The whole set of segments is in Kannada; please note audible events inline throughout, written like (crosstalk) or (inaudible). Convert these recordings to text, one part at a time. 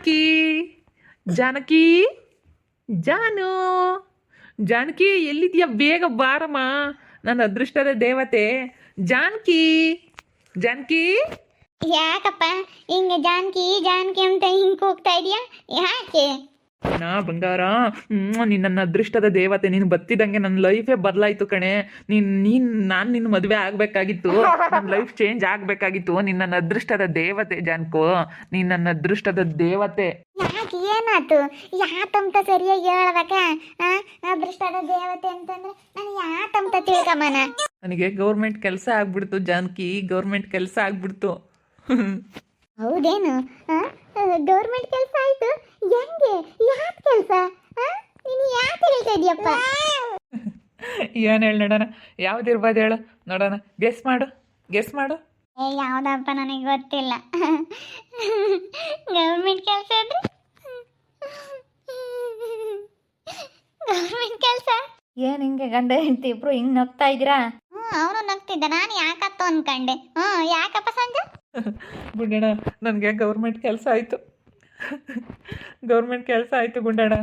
ಜಾನಕಿ ಜಾನಕಿ, ಜಾನು. ಜಾನಕಿ, ಎಲ್ಲಿದೆಯಾ ಬೇಗ ಬಾರಮ್ಮ? ನನ್ನ ಅದೃಷ್ಟದ ದೇವತೆ. ಜಾನಕಿ ಜಾನಕಿ. ಯಾಕಪ್ಪ? ಹಿಂಗೆ ಜಾನಕಿ ಜಾನಕಿ ಅಂತ ಹಿಂಗೆ ಕೂಗ್ತಾ ಇದೀಯಾ? ಯಾಕೆ? ನಾ ಬಂಗಾರ ಹ್ಮ್, ನೀನ್ ನನ್ನ ಅದೃಷ್ಟದ ದೇವತೆ ನೀನು ಬತ್ತಿದಂಗೆ ನನ್ನ ಲೈಫೇ ಬದಲಾಯ್ತು ಕಣೆ. ನೀನ್ ನೀನ್ ನಾನು ನಿನ್ನ ಮದುವೆ ಆಗ್ಬೇಕಾಗಿತ್ತು. ನನ್ನ ಲೈಫ್ ಚೇಂಜ್ ಆಗ್ಬೇಕಾಗಿತ್ತು. ನೀನ್ ನನ್ನ ಅದೃಷ್ಟದ ದೇವತೆ ಜಾನ್ಕೋ. ನೀನ್ ನನ್ನ ಅದೃಷ್ಟದ ದೇವತೆ. ಯಾಕೆ ಏನಾತು ಯಾತಂತ ಸರಿಯಾಗಿ ಹೇಳ್ಬೇಕ? ಅದೃಷ್ಟದ ದೇವತೆ ಅಂತಂದ್ರೆ ನಾನು ಯಾತಂತ ತಿಳ್ಕಮನ ನನಗೆ ಗೌರ್ಮೆಂಟ್ ಕೆಲಸ ಆಗ್ಬಿಡ್ತು ಜಾನ್ಕಿ. ಗೌರ್ಮೆಂಟ್ ಕೆಲಸ ಆಗ್ಬಿಡ್ತು. ಹೌದೇನು? ಗೌರ್ಮೆಂಟ್ ಕೆಲಸ ಆಯ್ತು? ಹೆಂಗೆ? ಯಾಕೆ ಕೆಲಸ? ನೀನು ಯಾಕೆ ಹೇಳ್ತಾ ಇದೀಯಪ್ಪ? ಏನು ಹೇಳಿ ನೋಡೋಣ. ಯಾವ್ದಿರ್ಬೋದು ಹೇಳು. ನೋಡೋಣ. ಗೆಸ್ ಮಾಡು. ಗೆಸ್ ಮಾಡು. ಏ ಯಾವ್ದಪ್ಪ ನನಗೆ ಗೊತ್ತಿಲ್ಲ. ಗೌರ್ಮೆಂಟ್ ಕೆಲಸ ಇದ್ರೆ ಗೌರ್ಮೆಂಟ್ ಕೆಲಸ? ಏನು ಹಿಂಗೆ ಗಂಡ ಹೆಂಡತಿ ಇಬ್ರು ಹಿಂಗೆ ನಗ್ತಾ ಇದ್ದೀರಾ? ಹ್ಞೂ ಅವನು ನಗ್ತಿದ್ದ. ನಾನು ಯಾಕತ್ತು ಅನ್ಕಂಡೆ. ಹ್ಞೂ ಯಾಕಪ್ಪ ಸಂಜೆ? ಗುಂಡಣ್ಣ ನನಗೆ ಗೌರ್ಮೆಂಟ್ ಕೆಲಸ ಆಯಿತು. ಗೌರ್ಮೆಂಟ್ ಕೆಲಸ ಆಯಿತು ಗುಂಡಣ್ಣ.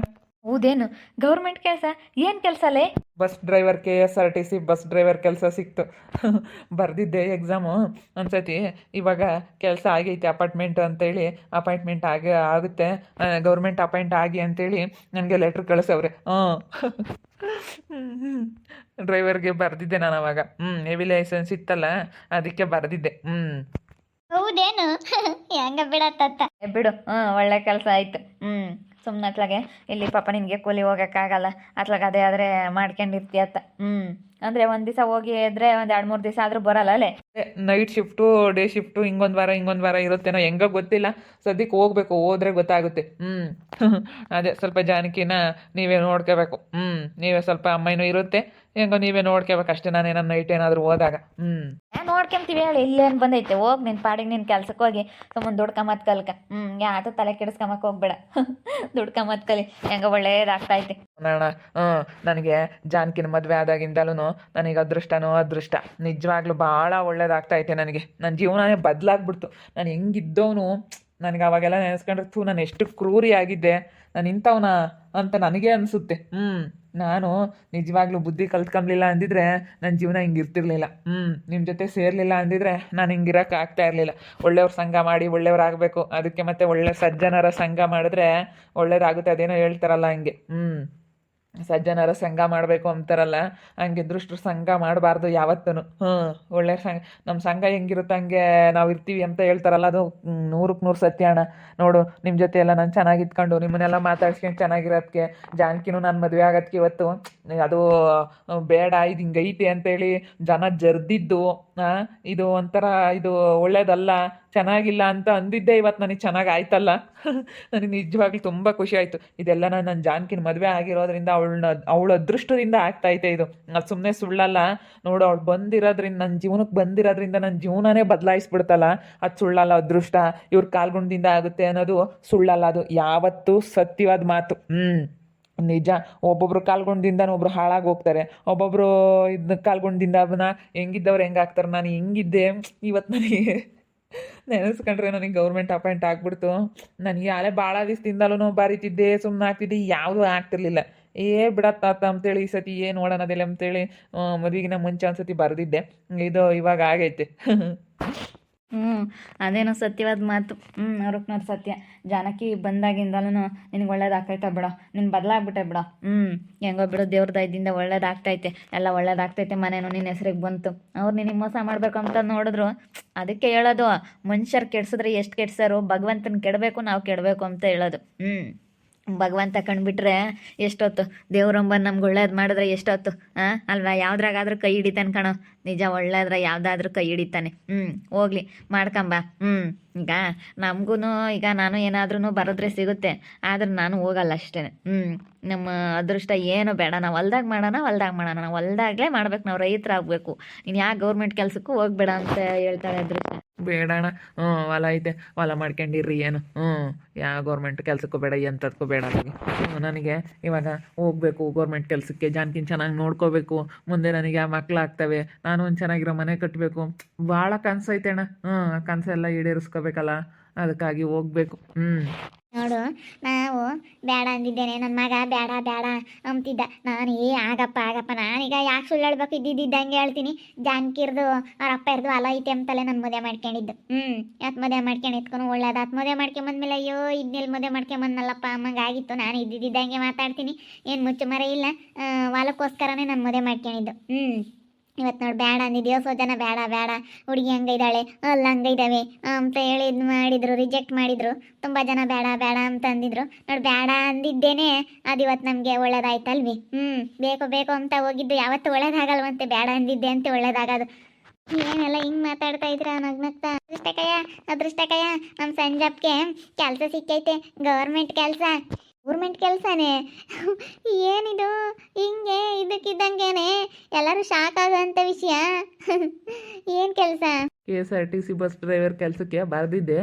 ಹೌದೇನು? ಗೌರ್ಮೆಂಟ್ ಕೆಲಸ? ಏನು ಕೆಲಸ ಲೇ? Bus driver K S R T C bus driver ಕೆಲಸ ಸಿಕ್ತು. ಬರೆದಿದ್ದೆ ಎಕ್ಸಾಮು ಒಂದ್ಸತಿ ಇವಾಗ ಕೆಲಸ ಆಗೈತೆ ಅಪಾರ್ಟ್ಮೆಂಟ್ ಅಂತೇಳಿ. ಅಪಾಯಿಂಟ್ಮೆಂಟ್ ಆಗಿ ಆಗುತ್ತೆ. ಗೌರ್ಮೆಂಟ್ ಅಪಾಯಿಂಟ್ ಆಗಿ ಅಂತೇಳಿ ನನಗೆ ಲೆಟ್ರ್ ಕಳಿಸವ್ರೆ. ಹ್ಞೂ ಡ್ರೈವರ್ಗೆ ಬರೆದಿದ್ದೆ ನಾನು ಅವಾಗ. ಹ್ಞೂ ಹೆವಿ ಲೈಸೆನ್ಸ್ ಇತ್ತಲ್ಲ ಅದಕ್ಕೆ ಬರೆದಿದ್ದೆ. ಹ್ಞೂ ಹೌದೇನು? (laughs) ಹೆಂಗ ಬಿಡತ್ತ ಬಿಡು. ಹ್ಞೂ ಒಳ್ಳೆ ಕೆಲಸ ಆಯ್ತು. ಹ್ಞೂ ಸುಮ್ಮನೆ ಅತ್ಲಾಗೆ, ಇಲ್ಲಿ ಪಾಪ ನಿನಗೆ ಕೂಲಿ ಹೋಗೋಕ್ಕಾಗಲ್ಲ. ಅತ್ಲಾಗ ಅದೇ ಆದರೆ ಮಾಡ್ಕೊಂಡಿರ್ತೀಯತ್ತ ಹ್ಞೂ ಅಂದರೆ ಒಂದು ದಿವಸ ಹೋಗಿ ಇದ್ರೆ ಒಂದು ಎರಡು ಮೂರು ದಿವಸ ಆದರೂ ಬರಲ್ಲ ಅಲ್ಲೇ? ನೈಟ್ ಶಿಫ್ಟು ಡೇ ಶಿಫ್ಟು ಹಿಂಗೊಂದು ವಾರ ಹಿಂಗೊಂದು ವಾರ ಇರುತ್ತೇನೋ ಹೆಂಗೋ ಗೊತ್ತಿಲ್ಲ. ಸದ್ಯಕ್ಕೆ ಹೋಗ್ಬೇಕು ಹೋದ್ರೆ ಗೊತ್ತಾಗುತ್ತೆ. ಹ್ಞೂ (laughs) ಅದೇ ಸ್ವಲ್ಪ ಜಾನಕಿನ ನೀವೇ ನೋಡ್ಕೋಬೇಕು. ಹ್ಞೂ ನೀವೇ ಸ್ವಲ್ಪ ಅಮ್ಮನೂ ಇರುತ್ತೆ. ಹೆಂಗೋ ನೀವೇ ನೋಡ್ಕೋಬೇಕು ಅಷ್ಟೇ ನಾನೇನೋ ನೈಟ್ ಏನಾದರೂ ಹೋದಾಗ. ಹ್ಞೂ ನೋಡ್ಕೊಂತೀವಿ ಹೇಳಿ ಇಲ್ಲೇನು ಬಂದೈತೆ. ಹೋಗಿ ನಿನ್ನ ಪಾಡಿಗೆ ನಿನ್ ಕೆಲ್ಸಕ್ಕೆ ಹೋಗಿ ಸುಮ್ಮನೆ ಮತ್ ಕಲ್ಕ. ಹ್ಞೂ ಯಾತು ತಲೆ ಕೆಡಿಸ್ಕೊಂಬಕ್ಕೆ ಹೋಗ್ಬೇಡ. (laughs) ದುಡ್ಕೊಂಬತ್ ಕಲಿ. ಹೆಂಗ ಒಳ್ಳೇದಾಗ್ತೈತೆ ನೋಡೋಣ ಹ್ಞೂ ನನಗೆ ಜಾನಕಿನ ಮದುವೆ ಆದಾಗಿಂದಲೂ ನನಗೆ ಅದೃಷ್ಟನೋ ಅದೃಷ್ಟ. ನಿಜವಾಗ್ಲೂ ಭಾಳ ಒಳ್ಳೇದಾಗ್ತೈತೆ ನನಗೆ. ನನ್ನ ಜೀವನನೇ ಬದಲಾಗ್ಬಿಡ್ತು. ನಾನು ಹೆಂಗಿದ್ದವನು ನನಗೆ ಅವಾಗೆಲ್ಲ ನೆನೆಸ್ಕೊಂಡ್ರೆ, ಥೂ, ನಾನು ಎಷ್ಟು ಕ್ರೂರಿ ಆಗಿದ್ದೆ. ನಾನು ಇಂಥವನ ಅಂತ ನನಗೆ ಅನಿಸುತ್ತೆ. ಹ್ಞೂ ನಾನು ನಿಜವಾಗ್ಲೂ ಬುದ್ಧಿ ಕಲ್ತ್ಕೊಂಬ್ಲಿಲ್ಲ ಅಂದಿದ್ರೆ ನನ್ನ ಜೀವನ ಹಿಂಗೆ ಇರ್ತಿರ್ಲಿಲ್ಲ ಹ್ಞೂ ನಿಮ್ಮ ಜೊತೆ ಸೇರಲಿಲ್ಲ ಅಂದಿದ್ರೆ ನಾನು ಹಿಂಗಿರಕ್ಕೆ ಆಗ್ತಾ ಇರಲಿಲ್ಲ. ಒಳ್ಳೆಯವ್ರ ಸಂಘ ಮಾಡಿ ಒಳ್ಳೆಯವ್ರಾಗಬೇಕು. ಅದಕ್ಕೆ ಮತ್ತೆ ಒಳ್ಳೆ ಸಜ್ಜನರ ಸಂಘ ಮಾಡಿದ್ರೆ ಒಳ್ಳೇದಾಗುತ್ತೆ ಅದೇನೋ ಹೇಳ್ತಾರಲ್ಲ ಹಂಗೆ. ಹ್ಞೂ ಸಜ್ಜನರ ಸಂಘ ಮಾಡಬೇಕು ಅಂತಾರಲ್ಲ, ಹಂಗೆ ದುಷ್ಟರ ಸಂಘ ಮಾಡಬಾರ್ದು ಯಾವತ್ತೂ ಹ್ಞೂ, ಒಳ್ಳೆ ಸಂಘ. ನಮ್ಮ ಸಂಘ ಹೆಂಗಿರುತ್ತೆ ಹಂಗೆ ನಾವು ಇರ್ತೀವಿ ಅಂತ ಹೇಳ್ತಾರಲ್ಲ, ಅದು ನೂರಕ್ಕೆ ನೂರು ಸತ್ಯ ಅಣ್ಣ. ನೋಡು ನಿಮ್ಮ ಜೊತೆ ಎಲ್ಲ ನಾನು ಚೆನ್ನಾಗಿ ಇದ್ಕೊಂಡು, ನಿಮ್ಮನ್ನೆಲ್ಲ ಮಾತಾಡ್ಸ್ಕೊಂಡು ಚೆನ್ನಾಗಿರೋದಕ್ಕೆ ಜಾನಕಿನೂ ನಾನು ಮದುವೆ ಆಗೋದಕ್ಕೆ ಇವತ್ತು, ಅದು ಬೇಡ, ಇದು ಹಿಂಗೈತೆ ಅಂತೇಳಿ ಜನ ಜರ್ದಿದ್ದು. ಇದು ಒಂಥರ ಇದು ಒಳ್ಳೇದಲ್ಲ, ಚೆನ್ನಾಗಿಲ್ಲ ಅಂತ ಅಂದಿದ್ದೆ ಇವತ್ತು ನನಗೆ ಚೆನ್ನಾಗಿ ಆಯ್ತಲ್ಲ (laughs) ನನಗೆ ನಿಜವಾಗ್ಲೂ ತುಂಬ ಖುಷಿ ಆಯಿತು. ಇದೆಲ್ಲ ನಾನು ನನ್ನ ಜಾನ್ಕಿನ ಮದುವೆ ಆಗಿರೋದ್ರಿಂದ ಅವಳನ್ನ ಅವಳ ಅದೃಷ್ಟದಿಂದ ಆಗ್ತೈತೆ ಇದು. ಅದು ಸುಮ್ಮನೆ ಸುಳ್ಳಲ್ಲ. ನೋಡು, ಅವಳು ಬಂದಿರೋದ್ರಿಂದ ನನ್ನ ಜೀವನಕ್ಕೆ ಬಂದಿರೋದ್ರಿಂದ ನನ್ನ ಜೀವನನೇ ಬದಲಾಯಿಸ್ಬಿಡ್ತಲ್ಲ. ಅದು ಸುಳ್ಳಲ್ಲ, ಅದೃಷ್ಟ. ಇವ್ರ ಕಾಲ್ಗುಣದಿಂದ ಆಗುತ್ತೆ ಅನ್ನೋದು ಸುಳ್ಳಲ್ಲ, ಅದು ಯಾವತ್ತೂ ಸತ್ಯವಾದ ಮಾತು. ಹ್ಞೂ ನಿಜ. ಒಬ್ಬೊಬ್ರು ಕಾಲ್ಗುಣದಿಂದನೂ ಒಬ್ರು ಹಾಳಾಗಿ ಹೋಗ್ತಾರೆ. ಒಬ್ಬೊಬ್ರು ಇದ್ ಕಾಲ್ಗೊಂಡಿಂದ ಅದನ್ನ ಹೆಂಗಿದ್ದವ್ರು ಹೆಂಗಾಗ್ತಾರೆ ನಾನು ಹೆಂಗಿದ್ದೆ? ಇವತ್ತು ನನಗೆ ನೆನೆಸ್ಕೊಂಡ್ರೆ ನನಗೆ ಗೌರ್ಮೆಂಟ್ ಅಪಾಯಿಂಟ್ ಆಗ್ಬಿಡ್ತು. ನನಗೆ ಅಲೆ ಭಾಳ ದಿವಸದಿಂದಲೂ ಬರೀತಿದ್ದೆ ಸುಮ್ಮನೆ ಆಗ್ತಿದ್ದೆ, ಯಾವುದೂ ಆಗ್ತಿರ್ಲಿಲ್ಲ. ಏ ಬಿಡತ್ತಾತ ಅಂತೇಳಿ ಈ ಸತಿ ಏನು ನೋಡೋಣದಿಲ್ಲ ಅಂತೇಳಿ ಮದುವೆಗಿನ ಮುಂಚೆ ಒಂದ್ಸತಿ ಬರೆದಿದ್ದೆ. ಇದು ಇವಾಗ ಆಗೈತೆ. (laughs) ಹ್ಞೂ ಅದೇನೋ ಸತ್ಯವಾದ ಮಾತು. ಹ್ಞೂ ಅವ್ರಕ್ನವ್ರು ಸತ್ಯ. ಜಾನಕಿ ಬಂದಾಗಿಂದಲೂ ನಿನಗೆ ಒಳ್ಳೇದಾಗ್ತೈತೆ ಬಿಡೋ. ನೀನು ಬದಲಾಗ್ಬಿಟ್ಟೆ ಬಿಡೋ. ಹ್ಞೂ ಹೆಂಗೋ ಬಿಡೋ, ದೇವ್ರ ದಯದಿಂದ ಒಳ್ಳೇದಾಗ್ತೈತೆ. ಎಲ್ಲ ಒಳ್ಳೇದಾಗ್ತೈತೆ ಮನೇನು ನಿನ್ನ ಹೆಸ್ರಿಗೆ ಬಂತು. ಅವ್ರು ನಿನಗೆ ಮೋಸ ಮಾಡಬೇಕು ಅಂತ ನೋಡಿದ್ರು, ಅದಕ್ಕೆ ಹೇಳೋದು, ಮನುಷ್ಯರು ಕೆಡ್ಸಿದ್ರೆ ಎಷ್ಟು ಕೆಡ್ಸೋರು ಭಗವಂತನ ಕೆಡಬೇಕು, ನಾವು ಕೆಡಬೇಕು ಅಂತ ಹೇಳೋದು. ಹ್ಞೂ ಭಗವಂತ ಕಂಡ್ಬಿಟ್ರೆ ಎಷ್ಟೊತ್ತು? ದೇವ್ರಂಬ ನಮ್ಗೆ ಒಳ್ಳೇದು ಮಾಡಿದ್ರೆ ಎಷ್ಟೊತ್ತು? ಹಾಂ ಅಲ್ವಾ? ಯಾವ್ದ್ರಾಗಾದ್ರೂ ಕೈ ಹಿಡಿತಾನೆ ಕಣೋ. ನಿಜ ಒಳ್ಳೇದ್ರ ಯಾವುದಾದ್ರೂ ಕೈ ಹಿಡಿತಾನೆ. ಹ್ಞೂ ಹೋಗ್ಲಿ, ಮಾಡ್ಕೊಂಬ. ಹ್ಞೂ ಈಗ ನಮಗೂ ಈಗ ನಾನು ಏನಾದ್ರೂ ಬರೋದ್ರೆ ಸಿಗುತ್ತೆ. ಆದ್ರೆ ನಾನು ಹೋಗಲ್ಲ ಅಷ್ಟೇ. ಹ್ಞೂ ನಮ್ಮ ಅದೃಷ್ಟ ಏನು ಬೇಡ. ನಾವು ಹೊಲ್ದಾಗ ಮಾಡೋಣ ಹೊಲ್ದಾಗ ಮಾಡೋಣ. ನಾವು ಹೊಲ್ದಾಗಲೇ ಮಾಡ್ಬೇಕು. ನಾವು ರೈತರಾಗಬೇಕು. ನೀನು ಯಾಕೆ ಗೌರ್ಮೆಂಟ್ ಕೆಲಸಕ್ಕೂ ಹೋಗ್ಬೇಡ ಅಂತ ಹೇಳ್ತಾಳೆ ಅದೃಷ್ಟ. ಬೇಡಣ್ಣ. ಹ್ಞೂ ಹೊಲ ಐತೆ. ಹೊಲ ಮಾಡ್ಕೊಂಡಿರ್ರಿ ಏನು? ಹ್ಞೂ ಯಾ ಗೌರ್ಮೆಂಟ್ ಕೆಲಸಕ್ಕೂ ಬೇಡ ಎಂಥದಕ್ಕೂ ಬೇಡ ನನಗೆ ನನಗೆ ಇವಾಗ ಹೋಗ್ಬೇಕು ಗೌರ್ಮೆಂಟ್ ಕೆಲಸಕ್ಕೆ. ಜಾನ್ಕಿನ್ ಚೆನ್ನಾಗಿ ನೋಡ್ಕೋಬೇಕು. ಮುಂದೆ ನನಗೆ ಆ ಮಕ್ಕಳಾಗ್ತವೆ ನಾನು ಒಂದು ಚೆನ್ನಾಗಿರೋ ಮನೆ ಕಟ್ಟಬೇಕು ಭಾಳ ಕನಸೈತೆ ಅಣ್ಣ. ಹ್ಞೂ ಕನಸೆಲ್ಲ ಈಡೇರಿಸ್ಕೋಬೇಕಲ್ಲ. ಅದಕ್ಕಾಗಿ ಹೋಗ್ಬೇಕು. ಹ್ಮ್. ನೋಡು ನಾವು ಬೇಡ ಅಂದಿದ್ದೇನೆ ನನ್ನ ಮಗ ಬೇಡ ಬೇಡ ಅಂತಿದ್ದ. ನಾನು ಏ ಆಗಪ್ಪ ಆಗಪ್ಪ. ನಾನೀಗ ಯಾಕೆ ಸುಳ್ಳು ಹೇಳ್ಬೇಕು ಇದ್ದಿದ್ದಂಗೆ ಹೇಳ್ತೀನಿ. ಜಾನ್ಕಿರ್ದು ಅವ್ರ ಅಪ್ಪ ಇರ್ದು ಅಲ ಐತೆ ಅಂತಲೇ ನಾನು ಮದುವೆ ಮಾಡ್ಕೊಂಡಿದ್ದು. ಹ್ಞೂ ಯಾಕೆ ಮದುವೆ ಮಾಡ್ಕೊಂಡು ಎತ್ಕೊಂಡು ಒಳ್ಳೇದು ಆತ್. ಮದುವೆ ಮಾಡ್ಕೊಂಬಂದ್ಮೇಲೆ ಅಯ್ಯೋ ಇದನ್ನೆಲ್ಲಿ ಮದುವೆ ಮಾಡ್ಕೊಂಬಂದಲ್ಲಪ್ಪ ಅಮ್ಮಂಗೆ ಆಗಿತ್ತು. ನಾನು ಇದ್ದಿದ್ದಂಗೆ ಮಾತಾಡ್ತೀನಿ. ಏನು ಮುಚ್ಚು ಮರ ಇಲ್ಲ. ಆ, ಹೊಲಕ್ಕೋಸ್ಕರನೇ ನಾನು ಮದುವೆ ಮಾಡ್ಕೊಂಡಿದ್ದು. ಹ್ಞೂ ಇವತ್ತು ನೋಡಿ ಬೇಡ ಅಂದಿದ್ಯೋ ಸೊ ಜನ ಬೇಡ ಬೇಡ ಹುಡುಗಿ ಹಂಗೈದಾಳೆ ಅಲ್ಲ ಹಂಗೈದಾವೆ ಅಂತ ಹೇಳಿ ಇದು ಮಾಡಿದ್ರು ರಿಜೆಕ್ಟ್ ಮಾಡಿದ್ರು, ತುಂಬ ಜನ ಬೇಡ ಬೇಡ ಅಂತ ಅಂದಿದ್ರು. ನೋಡಿ ಬೇಡ ಅಂದಿದ್ದೇನೆ, ಅದು ಇವತ್ತು ನಮಗೆ ಒಳ್ಳೇದಾಯ್ತಲ್ವಿ. ಹ್ಞೂ ಬೇಕು ಬೇಕು ಅಂತ ಹೋಗಿದ್ದು, ಯಾವತ್ತು ಒಳ್ಳೇದಾಗಲ್ವಂತೆ ಬೇಡ ಅಂದಿದ್ದೆ ಅಂತ ಒಳ್ಳೇದಾಗೋದು. ಏನೆಲ್ಲ ಹಿಂಗೆ ಮಾತಾಡ್ತಾ ಇದ್ರ ನಗ್ನಗ್ತಾ? ಅದೃಷ್ಟಕಯ್ಯ ಅದೃಷ್ಟಕಯ್ಯ ನಮ್ಮ ಸಂಜಪ್ಗೆ ಕೆಲಸ ಸಿಕ್ಕೈತೆ, ಗೌರ್ಮೆಂಟ್ ಕೆಲಸ. ಗೌರ್ಮೆಂಟ್ ಕೆಲಸನೇ? ಏನಿದು? ಹಿಂಗೆ ಇದಕ್ಕಿದ್ದಂಗೆನೆ ಎಲ್ಲರೂ ಶಾಕ್ ಆಗೋಂಥ ವಿಷಯ. ಏನು ಕೆಲಸ? K S R T C bus driver ಕೆಲಸಕ್ಕೆ ಬರೆದಿದ್ದೆ.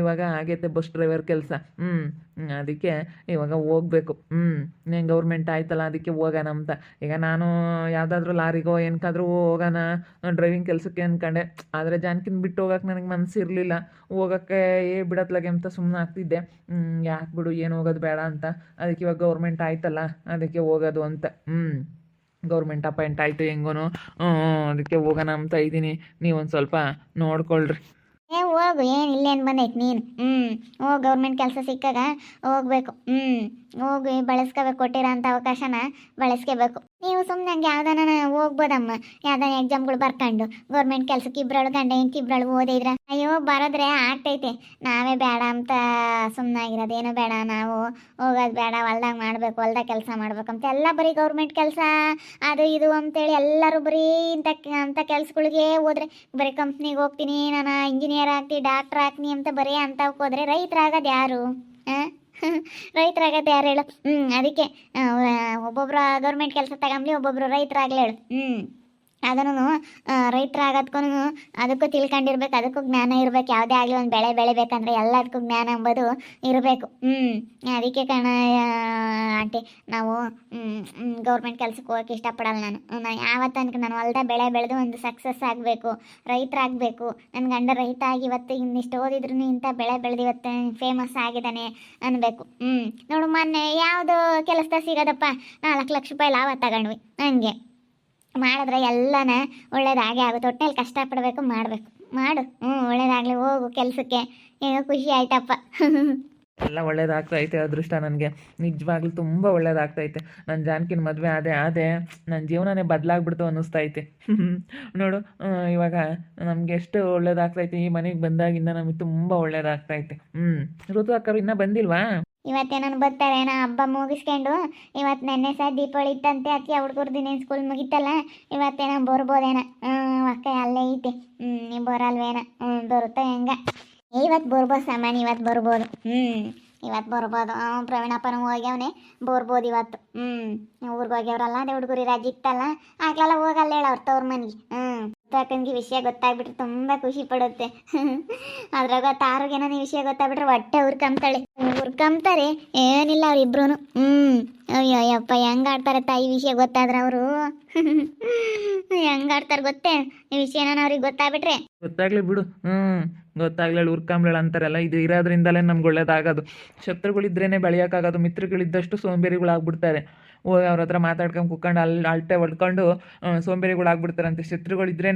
ಇವಾಗ ಆಗೈತೆ ಬಸ್ ಡ್ರೈವರ್ ಕೆಲಸ. ಹ್ಞೂ ಅದಕ್ಕೆ ಇವಾಗ ಹೋಗ್ಬೇಕು. ಹ್ಞೂ ಗೌರ್ಮೆಂಟ್ ಆಯ್ತಲ್ಲ, ಅದಕ್ಕೆ ಹೋಗೋಣ ಅಂತ. ಈಗ ನಾನು ಯಾವುದಾದ್ರೂ ಲಾರಿಗೋ ಏನಕ್ಕಾದ್ರೂ ಹೋಗೋಣ ಡ್ರೈವಿಂಗ್ ಕೆಲಸಕ್ಕೆ ಅಂದ್ಕೊಂಡೆ ಆದರೆ ಜಾನ್ಕಿನ ಬಿಟ್ಟು ಹೋಗಕ್ಕೆ ನನಗೆ ಮನಸ್ಸು ಇರಲಿಲ್ಲ ಹೋಗೋಕ್ಕೆ ಏ ಬಿಡತ್ಲಾಗೆ ಅಂತ ಸುಮ್ಮನೆ ಆಗ್ತಿದ್ದೆ. ಯಾಕೆ ಬಿಡು, ಏನು ಹೋಗೋದು ಬೇಡ ಅಂತ. ಅದಕ್ಕೆ ಇವಾಗ ಗೌರ್ಮೆಂಟ್ ಆಯ್ತಲ್ಲ, ಅದಕ್ಕೆ ಹೋಗೋದು ಅಂತ. ಹ್ಞೂ ಗೌರ್ಮೆಂಟ್ ಅಪಾಯಿಂಟ್ ಆಯಿತು ಹೆಂಗೋನು ಅದಕ್ಕೆ ಹೋಗೋಣ ಅಂತ ಇದ್ದೀನಿ. ನೀವೊಂದು ಸ್ವಲ್ಪ ನೋಡ್ಕೊಳ್ರಿ. ಏ, ಹೋಗು, ಏನು ಇಲ್ಲೇನು ಬಂದೈತೆ ನೀನು. ಹ್ಞೂ ಹೋಗಿ ಗೌರ್ಮೆಂಟ್ ಕೆಲಸ ಸಿಕ್ಕಾಗ ಹೋಗ್ಬೇಕು. ಹ್ಞೂ ಹೋಗಿ, ಬಳಸ್ಕೋಬೇಕು, ಕೊಟ್ಟಿರೋ ಅಂಥ ಅವಕಾಶನ ಬಳಸ್ಕೋಬೇಕು. ನೀವು ಸುಮ್ಮನೆ ಹಂಗೆ ಯಾವ್ದಾನ ಹೋಗ್ಬೋದಮ್ಮ. ಯಾವ್ದಾನ ಎಕ್ಸಾಮ್ಗಳು ಬರ್ಕೊಂಡು ಗೌರ್ಮೆಂಟ್ ಕೆಲಸಕ್ಕೆ ಇಬ್ಬರಳು ಗಂಡ ಹೆಂಡತಿ ಇಬ್ಬರಳು ಓದಿದ್ರೆ ಅಯ್ಯೋ, ಬರೋದ್ರೆ ಆಗ್ತೈತೆ. ನಾವೇ ಬೇಡ ಅಂತ ಸುಮ್ಮನಾಗಿರೋದು ಏನೋ ಬೇಡ, ನಾವು ಹೋಗೋದು ಬೇಡ, ಹೊಲ್ದಾಗ ಮಾಡಬೇಕು, ಹೊಲ್ದಾಗ ಕೆಲಸ ಮಾಡ್ಬೇಕು ಅಂತ. ಎಲ್ಲ ಬರೀ ಗೌರ್ಮೆಂಟ್ ಕೆಲಸ, ಅದು ಇದು ಅಂತೇಳಿ ಎಲ್ಲರೂ ಬರೀ ಇಂಥ, ಅಂಥ ಕೆಲಸಗಳಿಗೆ ಹೋದ್ರೆ. ಬರೀ ಕಂಪ್ನಿಗೆ ಹೋಗ್ತೀನಿ, ನಾನು ಇಂಜಿನಿಯರ್ ಆಗ್ತೀನಿ ಡಾಕ್ಟರ್ ಆಗ್ತೀನಿ ಅಂತ ಬರೀ ಅಂಥವಕ್ಕೆ ಹೋದ್ರೆ ರೈತರಾಗೋದು ಯಾರು? (laughs) ರೈತರಾಗತ್ತೆ ಯಾರು ಹೇಳು? ಹ್ಞೂ ಅದಕ್ಕೆ ಒಬ್ಬೊಬ್ರು ಗೌರ್ಮೆಂಟ್ ಕೆಲಸ ತಗೊಂಬ್ಲಿ ಒಬ್ಬೊಬ್ರು ರೈತರಾಗ್ಲಿ ಹೇಳು. ಹ್ಞೂ ಅದನ್ನು ರೈತರಾಗೋದ್ಕೂ ಅದಕ್ಕೂ ತಿಳ್ಕೊಂಡಿರ್ಬೇಕು, ಅದಕ್ಕೂ ಜ್ಞಾನ ಇರಬೇಕು, ಯಾವುದೇ ಆಗಲಿ ಒಂದು ಬೆಳೆ ಬೆಳಿಬೇಕಂದ್ರೆ ಎಲ್ಲದಕ್ಕೂ ಜ್ಞಾನ ಎಂಬುದು ಇರಬೇಕು. ಹ್ಞೂ ಅದಕ್ಕೆ ಕಣ ಆಂಟಿ, ನಾವು ಗೌರ್ಮೆಂಟ್ ಕೆಲಸಕ್ಕೆ ಹೋಗಕ್ಕೆ ಇಷ್ಟಪಡಲ್ಲ ನಾನು. ನಾನು ಯಾವತ್ತನಕ ನಾನು ಹೊಲ್ದ ಬೆಳೆ ಬೆಳೆದು ಒಂದು ಸಕ್ಸಸ್ ಆಗಬೇಕು, ರೈತರಾಗಬೇಕು. ನನ್ನ ಗಂಡ ರೈತ ಆಗಿ ಇವತ್ತು ಇನ್ನಿಷ್ಟು ಓದಿದ್ರು ಇಂಥ ಬೆಳೆ ಬೆಳೆದು ಇವತ್ತು ಫೇಮಸ್ ಆಗಿದ್ದಾನೆ ಅನ್ನಬೇಕು ಹ್ಞೂ ನೋಡು ಮೊನ್ನೆ ಯಾವುದು ಕೆಲಸದ ಸಿಗೋದಪ್ಪ, ನಾಲ್ಕು ಲಕ್ಷ ರೂಪಾಯಿ ಲಾಭ ತಗೊಂಡ್ವಿ, ಹಂಗೆ. ಮಾಡಿದ್ರೆ ಎಲ್ಲನ ಒಳ್ಳೇದಾಗೆ ಆಗುತ್ತೆ. ಒಟ್ಟಿನಲ್ಲಿ ಕಷ್ಟಪಡಬೇಕು, ಮಾಡಬೇಕು. ಮಾಡು. ಹ್ಞೂ, ಒಳ್ಳೇದಾಗಲಿ, ಹೋಗು ಕೆಲಸಕ್ಕೆ. ಏನೋ ಖುಷಿ ಆಯ್ತಪ್ಪ. ಎಲ್ಲ ಒಳ್ಳೇದಾಗ್ತೈತೆ, ಅದೃಷ್ಟ ನನಗೆ. ನಿಜವಾಗ್ಲೂ ತುಂಬ ಒಳ್ಳೇದಾಗ್ತೈತೆ. ನನ್ನ ಜಾನಕಿನ ಮದುವೆ ಆದೆ ಆದೆ ನನ್ನ ಜೀವನನೇ ಬದಲಾಗ್ಬಿಡ್ತು ಅನ್ನಿಸ್ತೈತೆ. ನೋಡು ಇವಾಗ ನಮ್ಗೆ ಎಷ್ಟು ಒಳ್ಳೇದಾಗ್ತೈತೆ. ಈ ಮನೆಗೆ ಬಂದಾಗಿಂದ ನಮಗೆ ತುಂಬ ಒಳ್ಳೇದಾಗ್ತೈತೆ. ಹ್ಞೂ ಋತು ಅಕ್ಕರು ಇನ್ನೂ ಬಂದಿಲ್ವಾ? ಇವತ್ತೇನೋ ಬರ್ತಾರೆ, ನಾ ಹಬ್ಬ ಮುಗಿಸ್ಕೊಂಡು, ಇವತ್ತು ನೆನ್ನೆ ಸಹ ದೀಪಾವಳಿ ಇತ್ತಂತೆ ಅದಕ್ಕೆ ಹುಡುಗರು ದಿನ ಸ್ಕೂಲ್ ಮುಗಿತಲ್ಲ ಇವತ್ತೇನೋ ಬರ್ಬೋದೇನ. ಹ್ಞೂ ಅಕ್ಕ ಅಲ್ಲೇ ಐತೆ. ಹ್ಞೂ ನೀವು ಬರಲ್ವೇನ. ಹ್ಞೂ ಬರುತ್ತೆ ಹೆಂಗ? ಇವತ್ತು ಬರ್ಬೋದು ಸಾಮಾನ್ಯ ಇವತ್ತು ಬರ್ಬೋದು. ಹ್ಞೂ ಇವತ್ತು ಬರ್ಬೋದು. ಹ್ಞೂ ಪ್ರವೀಣಪ್ಪನೂ ಹೋಗ್ಯವನೆ, ಬರ್ಬೋದು ಇವತ್ತು. ಹ್ಞೂ ಊರಿಗೆ ಹೋಗ್ಯವ್ರಲ್ಲ, ಅದೇ ಹುಡುಗರಿ ರಜೆ ಇತ್ತಲ್ಲ, ಆಗ್ಲೆಲ್ಲ ಹೋಗಲ್ಲ ಹೇಳ ಅವ್ರ ತವ್ರ ಮನೆಗೆ. ಹ್ಞೂ ಅಕ್ಕನಿಗೆ ವಿಷಯ ಗೊತ್ತಾಗ್ಬಿಟ್ರೆ ತುಂಬ ಖುಷಿ ಪಡುತ್ತೆ. ಅದ್ರಾಗ ತಾರುಗೇನೋ ಈ ವಿಷಯ ಗೊತ್ತಾಗ್ಬಿಟ್ರೆ ಹೊಟ್ಟೆ ಉರ್ಕಂತಾಳೆ ಉರ್ಕಂತಾರೆ ಏನಿಲ್ಲ ಅವ್ರಿಬ್ರು ಹ್ಞೂ ಅಯ್ಯೋ, ಅಯ್ಯಪ್ಪ ಹೆಂಗ್ ಆಡ್ತಾರೆ ತಾಯಿ ವಿಷಯ ಗೊತ್ತಾದ್ರೆ ಅವರು? ಹೆಂಗ್ ಆಡ್ತಾರೆ ಗೊತ್ತೇ? ಈ ವಿಷಯ ನಾನು ಅವ್ರಿಗೆ ಗೊತ್ತಾಗ್ಬಿಟ್ರೆ. ಗೊತ್ತಾಗ್ಲಿ ಬಿಡು. ಹ್ಞೂ ಗೊತ್ತಾಗ್ಲಿಲ್ಲ ಉರ್ಕಾಂಬ್ಲೇಳು ಅಂತಾರಲ್ಲ, ಇದು ಇರೋದ್ರಿಂದಲೇ ನಮ್ಗೆ ಒಳ್ಳೇದಾಗೋದು. ಶತ್ರುಗಳಿದ್ರೇನೆ ಬೆಳೆಯೋಕ್ಕಾಗೋದು, ಮಿತ್ರಗಳಿದ್ದಷ್ಟು ಸೋಂಬೇರಿಗಳಾಗ್ಬಿಡ್ತಾರೆ. ಹೋಗಿ ಅವ್ರ ಹತ್ರ ಮಾತಾಡ್ಕೊಂಡು ಕುತ್ಕೊಂಡು ಅಲ್ಲಿ ಅಲ್ಟೆ ಹೊಡ್ಕೊಂಡು ಸೋಂಬೇರಿಗಳಾಗ್ಬಿಡ್ತಾರಂತೆ. ಶತ್ರುಗಳಿದ್ರೇ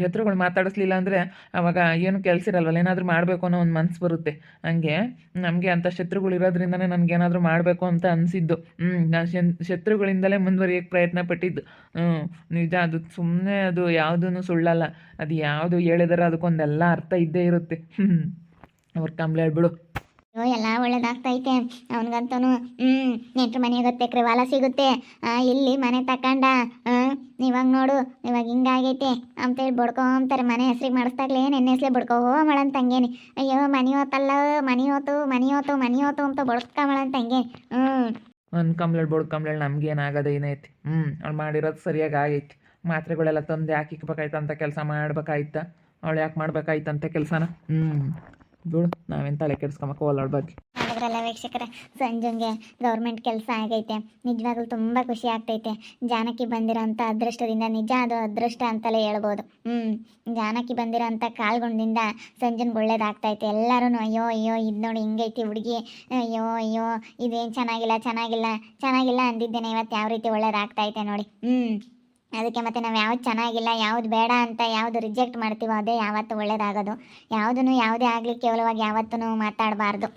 ಶತ್ರುಗಳು ಮಾತಾಡಿಸ್ಲಿಲ್ಲ ಅಂದರೆ ಅವಾಗ ಏನು ಕೆಲಸ ಇರಲ್ವಲ್ಲ, ಏನಾದರೂ ಮಾಡಬೇಕು ಅನ್ನೋ ಒಂದು ಮನಸ್ಸು ಬರುತ್ತೆ. ಹಂಗೆ, ನಮಗೆ ಅಂಥ ಶತ್ರುಗಳು ಇರೋದ್ರಿಂದನೇ ನನಗೇನಾದರೂ ಮಾಡಬೇಕು ಅಂತ ಅನಿಸಿದ್ದು. ನಾನು ಶತ್ರುಗಳಿಂದಲೇ ಮುಂದುವರಿಯೋಕ್ಕೆ ಪ್ರಯತ್ನ ಪಟ್ಟಿದ್ದು. ನಿಜ, ಅದು ಸುಮ್ಮನೆ ಅದು ಯಾವುದೂ ಸುಳ್ಳಲ್ಲ. ಅದು ಯಾವುದು ಹೇಳಿದಾರೆ ಅದಕ್ಕೊಂದೆಲ್ಲ ಅರ್ಥ ಇದ್ದೇ ಇರುತ್ತೆ. ಅವ್ರ ಹೇಳ್ಬಿಡು. ಅಯ್ಯೋ, ಎಲ್ಲ ಒಳ್ಳೇದಾಗ್ತೈತೆ. ಅವನಿಗಂತೂ ಹ್ಞೂ ನೆಂಟ್ರ ಮನೆ ಗೊತ್ತೇಕ್ರಿ ವಾಲ ಸಿಗುತ್ತೆ. ಇಲ್ಲಿ ಮನೆ ತಕಂಡ ಇವಾಗ ನೋಡು, ಇವಾಗ ಹಿಂಗಾಗೈತೆ ಅಂತೇಳಿ ಬಡ್ಕೊಂತಾರೆ. ಮನೆ ಹೆಸ್ರಿಗೆ ಮಾಡಿಸ್ದಾಗ್ಲೇ ನೆನ್ನೆ ಹೆಸ್ಲೇ ಬಡ್ಕೋ ಮಾಡಂತ ಹಂಗೇನಿ. ಅಯ್ಯೋ, ಮನೆ ಹೋತಲ್ಲ, ಮನೆ ಹೋತು ಮನೆ ಹೋತು ಮನೆ ಹೋತು ಅಂತ ಬಡ್ಕೊಂಬಳಂತ ಹಂಗೆ ಹ್ಞೂ ಒಂದು ಕಂಬ್ಳೇಳು ಬೋಡ್ ಕಂಬ್ಳೇಳು ನಮ್ಗೇನಾಗದ ಏನೈತಿ ಹ್ಞೂ ಅವ್ಳು ಮಾಡಿರೋದು ಸರಿಯಾಗಿ ಆಗೈತಿ. ಮಾತ್ರೆಗಳೆಲ್ಲ ತಂದು ಯಾಕೆ ಇಕ್ಬೇಕಾಯ್ತು ಅಂತ ಕೆಲಸ ಮಾಡ್ಬೇಕಾಯ್ತ? ಅವಳು ಯಾಕೆ ಮಾಡ್ಬೇಕಾಯ್ತಂತ ಕೆಲಸನ? ಹ್ಞೂ ಬಿಡು, ನಾವೇನು ತಲೆ ಕೆಡ್ಸ್ಕೊಂಬಕ್ಕೆ ಓಲಾಡ್ಬೇಕು ನೋಡಿದ್ರಲ್ಲ ವೀಕ್ಷಕರೇ, ಸಂಜುಂಗೆ ಗೌರ್ಮೆಂಟ್ ಕೆಲಸ ಆಗೈತೆ. ನಿಜವಾಗ್ಲೂ ತುಂಬ ಖುಷಿ ಆಗ್ತೈತೆ. ಜಾನಕಿ ಬಂದಿರೋಂಥ ಅದೃಷ್ಟದಿಂದ, ನಿಜ ಅದು ಅದೃಷ್ಟ ಅಂತಲೇ ಹೇಳ್ಬೋದು. ಹ್ಞೂ ಜಾನಕಿ ಬಂದಿರೋಂಥ ಕಾಲ್ಗುಣದಿಂದ ಸಂಜುನ್ಗೆ ಒಳ್ಳೇದಾಗ್ತೈತೆ. ಎಲ್ಲರೂ ಅಯ್ಯೋ ಅಯ್ಯೋ, ಇದು ನೋಡಿ ಹಿಂಗೈತಿ ಹುಡುಗಿ. ಅಯ್ಯೋ ಅಯ್ಯೋ, ಇದೇನು ಚೆನ್ನಾಗಿಲ್ಲ ಚೆನ್ನಾಗಿಲ್ಲ ಚೆನ್ನಾಗಿಲ್ಲ ಅಂದಿದ್ದೇನೆ ಇವತ್ತು ಯಾವ ರೀತಿ ಒಳ್ಳೇದಾಗ್ತೈತೆ ನೋಡಿ. ಹ್ಞೂ ಅದಕ್ಕೆ ಮತ್ತೆ ನಾವು ಯಾವ್ದು ಚೆನ್ನಾಗಿಲ್ಲ, ಯಾವ್ದು ಬೇಡ ಅಂತ ಯಾವುದು ರಿಜೆಕ್ಟ್ ಮಾಡ್ತೀವೋ ಅದೇ ಯಾವತ್ತು ಒಳ್ಳೇದಾಗೋದು. ಯಾವುದನ್ನು ಯಾವುದೇ ಆಗಲಿ ಕೇವಲವಾಗಿ ಯಾವತ್ತೂ ಮಾತಾಡಬಾರ್ದು.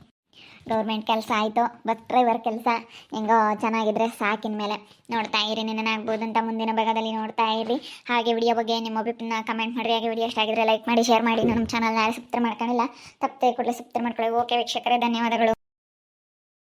ಗೌರ್ಮೆಂಟ್ ಕೆಲಸ ಆಯಿತು ಬಸ್ ಡ್ರೈವರ್ ಕೆಲಸ, ಹೆಂಗೋ ಚೆನ್ನಾಗಿದ್ರೆ ಸಾಕಿನ ಮೇಲೆ. ನೋಡ್ತಾ ಇರಿ ನಿನ್ನಾಗ್ಬೋದು ಅಂತ ಮುಂದಿನ ಭಾಗದಲ್ಲಿ ನೋಡ್ತಾ ಇರಿ. ಹಾಗೆ ವಿಡಿಯೋ ಬಗ್ಗೆ ನಿಮ್ಮ ಅಭಿಪ್ರಾಯ ಕಮೆಂಟ್ ಮಾಡಿರಿ. ಹಾಗೆ ವಿಡಿಯೋ ಇಷ್ಟ ಆಗಿದ್ರೆ ಲೈಕ್ ಮಾಡಿ ಶೇರ್ ಮಾಡಿ. ನಮ್ಮ ಚಾನಲ್ನ ಯಾರು ಸಬ್ಸ್ಕ್ರೈಬ್ ಮಾಡ್ಕೊಂಡಿಲ್ಲ, ತಪ್ಪದೆ ಕೂಡಲೇ ಸಬ್ಸ್ಕ್ರೈಬ್ ಮಾಡ್ಕೊಳ್ಳಿ. ಓಕೆ ವೀಕ್ಷಕರೇ, ಧನ್ಯವಾದಗಳು.